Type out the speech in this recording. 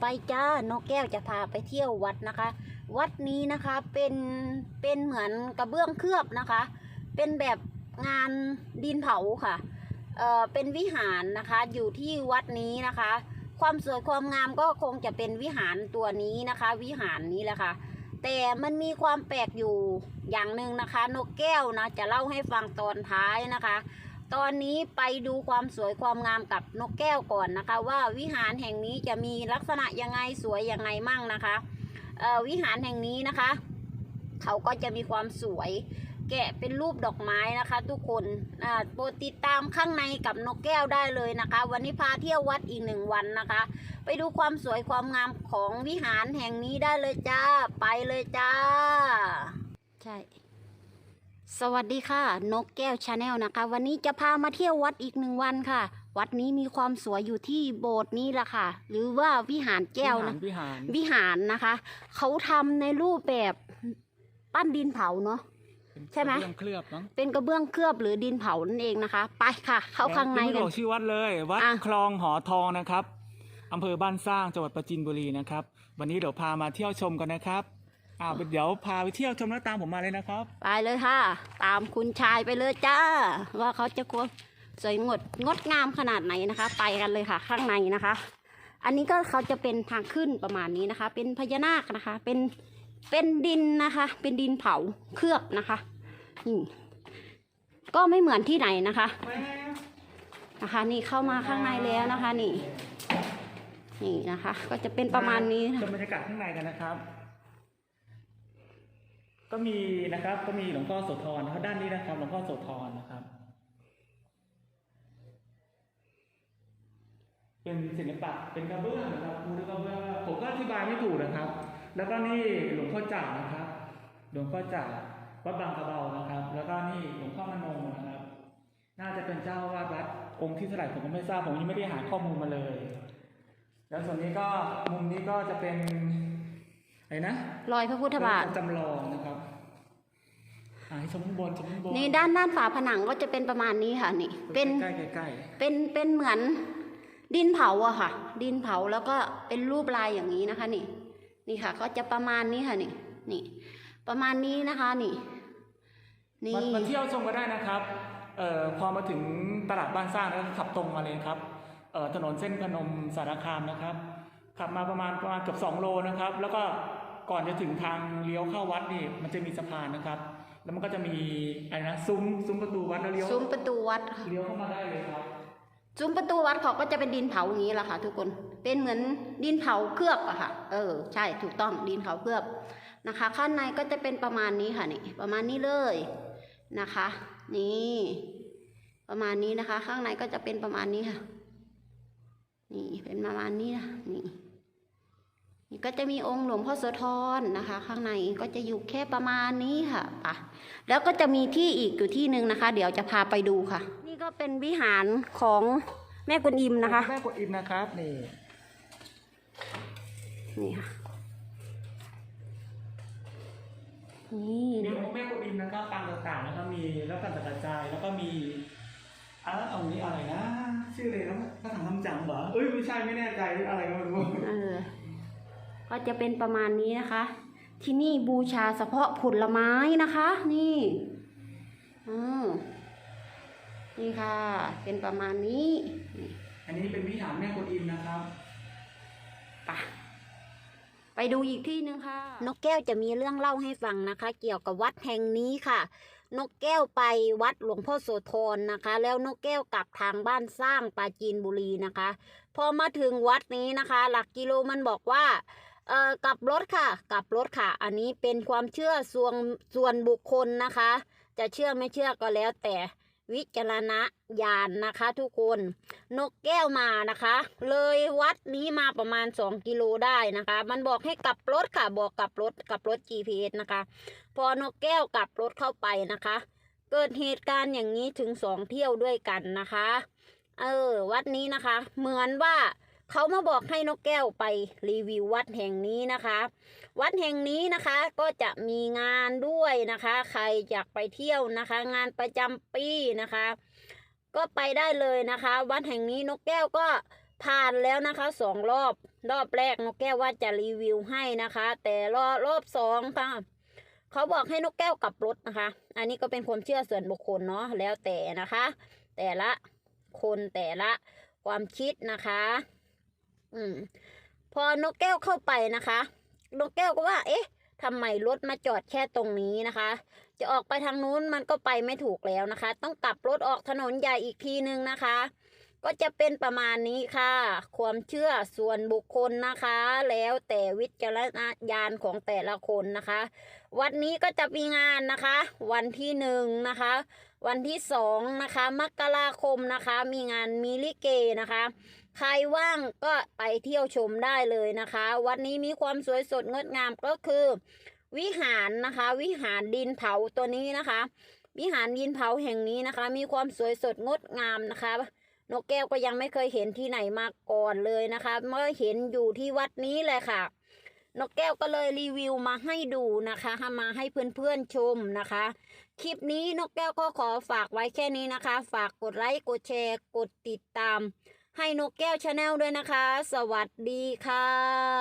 ไปจ้านกแก้วจะพาไปเที่ยววัดนะคะ วัดนี้นะคะเป็นเป็นเหมือนกระเบื้องเคลือบนะคะ เป็นแบบงานดินเผาค่ะเอ่อเป็นวิหารนะคะอยู่ที่วัดนี้นะคะ ความสวยความงามก็คงจะเป็นวิหารตัวนี้นะคะ วิหารนี้แหละค่ะ แต่มันมีความแปลกอยู่อย่างหนึ่งนะคะ นกแก้วนะจะเล่าให้ฟังตอนท้ายนะคะ ตอนนี้ไปดูความสวยความงามกับนกแก้วก่อนนะคะ ว่าวิหารแห่งนี้จะมีลักษณะยังไงสวยยังไงมั่งนะคะวิหารแห่งนี้นะคะ เขาก็จะมีความสวย แกะเป็นรูปดอกไม้นะคะ ทุกคนอ่าโปรดติดตามข้างในกับนกแก้วได้เลยนะคะ วันนี้พาเที่ยววัดอีกหนึ่งวันนะคะ ไปดูความสวยความงามของวิหารแห่งนี้ได้เลยจ้า ไปเลยจ้า ใช่ สวัสดีค่ะ นกแก้วชาแนลนะคะ วันนี้จะพามาเที่ยววัดอีกหนึ่งวันค่ะ วัดนี้มีความสวยอยู่ที่โบสถ์นี้แหละค่ะ หรือว่าวิหารแก้วนะวิหารวิหารนะคะ เขาทำในรูปแบบปั้นดินเผาเนาะใช่ไหมเป็นเครื่องเคลือบมั้งเป็นกระเบื้องเคลือบหรือดินเผานั่นเองนะคะ ไปค่ะ เข้าข้างในยังไม่กันบอกชื่อวัดเลยวัดอะคลองหอทองนะครับอำเภอบ้านสร้างจังหวัดปราจีนบุรีนะครับ วันนี้เดี๋ยวพามาเที่ยวชมกันนะครับ อ่าเดี๋ยวพาไปเที่ยวชมแล้วตามผมมาเลยนะครับ ไปเลยค่ะ ตามคุณชายไปเลยจ้า ว่าเขาจะควรสวยงดงดงามขนาดไหนนะคะ ไปกันเลยค่ะ ข้างในนะคะ อันนี้ก็เขาจะเป็นทางขึ้นประมาณนี้นะคะ เป็นพญานาคนะคะ เป็นเป็นดินนะคะ เป็นดินเผาเคลือบนะคะนี่ก็ไม่เหมือนที่ไหนนะคะ นะคะ นี่เข้ามาข้างในแล้วนะคะ นี่ นี่นะคะ ก็จะเป็นประมาณนี้นะชมบรรยากาศข้างในกันนะครับ ก็มีนะครับ ก็มีหลวงพ่อโสธรนะครับด้านนี้นะครับ หลวงพ่อโสธรนะครับ เป็นศิลปะเป็นกระเบื้องนะครับคูกระเบื้องผมก็อธิบายไม่ถูกนะครับ แล้วก็นี่หลวงพ่อจ่านะครับ หลวงพ่อจ่าวัดบางกระเบานะครับ แล้วก็นี่หลวงพ่อมโนนะครับ น่าจะเป็นเจ้าวาดวัดองค์ที่เท่าไหร่ผมก็ไม่ทราบผมยังไม่ได้หาข้อมูลมาเลย แล้วส่วนนี้ก็มุมนี้ก็จะเป็นอะไรนะรอยพระพุทธบาทจำลองนะครับอ่าให้ ชมข้างบนชมข้างบนนี่ด้านด้านฝาผนังก็จะเป็นประมาณนี้ค่ะนี่ เป็นใกล้ๆใกล้เป็นเป็นเหมือนดินเผาอะค่ะ ดินเผาแล้วก็เป็นรูปลายอย่างนี้นะคะ นี่ นี่ค่ะ ก็จะประมาณนี้ค่ะนี่ นี่ ประมาณนี้นะคะนี่ๆนี่มามาเที่ยวชมก็ได้นะครับเอ่อพอมาถึงตลาดบ้านสร้างแล้วก็ขับตรงมาเลยครับเอ่อถนนเส้นพนมสารคามนะครับ ขับมาประมาณประมาณเกือบสองโลนะครับ แล้วก็ก่อนจะถึงทางเลี้ยวเข้าวัดนี่มันจะมีสะพานนะครับ แล้วมันก็จะมีอะไรนะซุ้มซุ้มประตูวัดแล้วเลี้ยวซุ้มประตูวัดค่ะเลี้ยวเข้ามาได้เลยครับ ซุ้มประตูวัดเขาก็จะเป็นดินเผาอย่างนี้แหละค่ะ ทุกคนเป็นเหมือนดินเผาเคลือบอะค่ะ เออ ใช่ถูกต้องดินเผาเคลือบนะคะ ข้างในก็จะเป็นประมาณนี้ค่ะนี่ประมาณนี้เลยนะคะ นี่ ประมาณนี้นะคะ ข้างในก็จะเป็นประมาณนี้ค่ะ นี่เป็นประมาณนี้นะนี่นี่ ก็จะมีองค์หลวงพ่อโสธรนะคะ ข้างในก็จะอยู่แค่ประมาณนี้ค่ะไปะแล้วก็จะมีที่อีกอยู่ที่หนึ่งนะคะ เดี๋ยวจะพาไปดูค่ะ นี่ก็เป็นวิหารของแม่กุนอิมนะคะ แม่กดอิมนะครับนี่นี่ค่ะนี่มีนะองค์แม่กดอิมนะครับปางต่างๆนะครับมีแล้วกันตะกระจายแล้วก็มีอะเอานี้อะไรนะชื่ออะไรนะพระถังคำจังเหรอเอ้ยไม่ใช่ไม่แน่ใจอะไรก็ไม่รู้เออ ก็จะเป็นประมาณนี้นะคะ ที่นี่บูชาเฉพาะผลไม้นะคะ นี่อืมนี่ค่ะ เป็นประมาณนี้นี่อันนี้เป็นวิหารแม่กดอิมนะครับไปไปดูอีกที่หนึ่งค่ะ นกแก้วจะมีเรื่องเล่าให้ฟังนะคะ เกี่ยวกับวัดแห่งนี้ค่ะ นกแก้วไปวัดหลวงพ่อโสธรนะคะ แล้วนกแก้วกลับทางบ้านสร้างปราจีนบุรีนะคะ พอมาถึงวัดนี้นะคะ หลักกิโลมันบอกว่า เอ่อกลับรถค่ะ กลับรถค่ะ อันนี้เป็นความเชื่อส่วนส่วนบุคคลนะคะ จะเชื่อไม่เชื่อก็แล้วแต่วิจารณญาณนะคะทุกคน นกแก้วมานะคะ เลยวัดนี้มาประมาณ 2 กิโลได้นะคะ มันบอกให้กลับรถค่ะ บอกกลับรถกลับรถ GPS นะคะ พอนกแก้วกลับรถเข้าไปนะคะ เกิดเหตุการณ์อย่างนี้ถึงสองเที่ยวด้วยกันนะคะ เออ วัดนี้นะคะ เหมือนว่า เขามาบอกให้นกแก้วไปรีวิววัดแห่งนี้นะคะ วัดแห่งนี้นะคะก็จะมีงานด้วยนะคะ ใครอยากไปเที่ยวนะคะ งานประจำปีนะคะ ก็ไปได้เลยนะคะ วัดแห่งนี้นกแก้วก็ผ่านแล้วนะคะสองรอบรอบแรกนกแก้วว่าจะรีวิวให้นะคะ แต่รอบรอบสองค่ะเขาบอกให้นกแก้วกลับรถนะคะ อันนี้ก็เป็นความเชื่อส่วนบุคคลเนาะแล้วแต่นะคะ แต่ละคนแต่ละความคิดนะคะ อืม พอนกแก้วเข้าไปนะคะ นกแก้วก็ว่า เอ๊ะทำไมรถมาจอดแค่ตรงนี้นะคะ จะออกไปทางนู้นมันก็ไปไม่ถูกแล้วนะคะ ต้องกลับรถออกถนนใหญ่อีกทีนึงนะคะ ก็จะเป็นประมาณนี้ค่ะ ความเชื่อส่วนบุคคลนะคะ แล้วแต่วิจารณญาณของแต่ละคนนะคะ วันนี้ก็จะมีงานนะคะ วันที่หนึ่งนะคะ วันที่สองนะคะมกราคมนะคะ มีงานมีลิเกนะคะ ใครว่างก็ไปเที่ยวชมได้เลยนะคะ วันนี้มีความสวยสดงดงามก็คือ วิหารนะคะ วิหารดินเผาตัวนี้นะคะ วิหารดินเผาแห่งนี้นะคะ มีความสวยสดงดงามนะคะ นกแก้วก็ยังไม่เคยเห็นที่ไหนมาก่อนเลยนะคะ เมื่อเห็นอยู่ที่วัดนี้เลยค่ะ นกแก้วก็เลยรีวิวมาให้ดูนะคะมาให้เพื่อนๆชมนะคะ คลิปนี้นกแก้วก็ขอฝากไว้แค่นี้นะคะ ฝากกดไลค์กดแชร์ กดติดตาม ให้นกแก้วชาแนลด้วยนะคะ สวัสดีค่ะ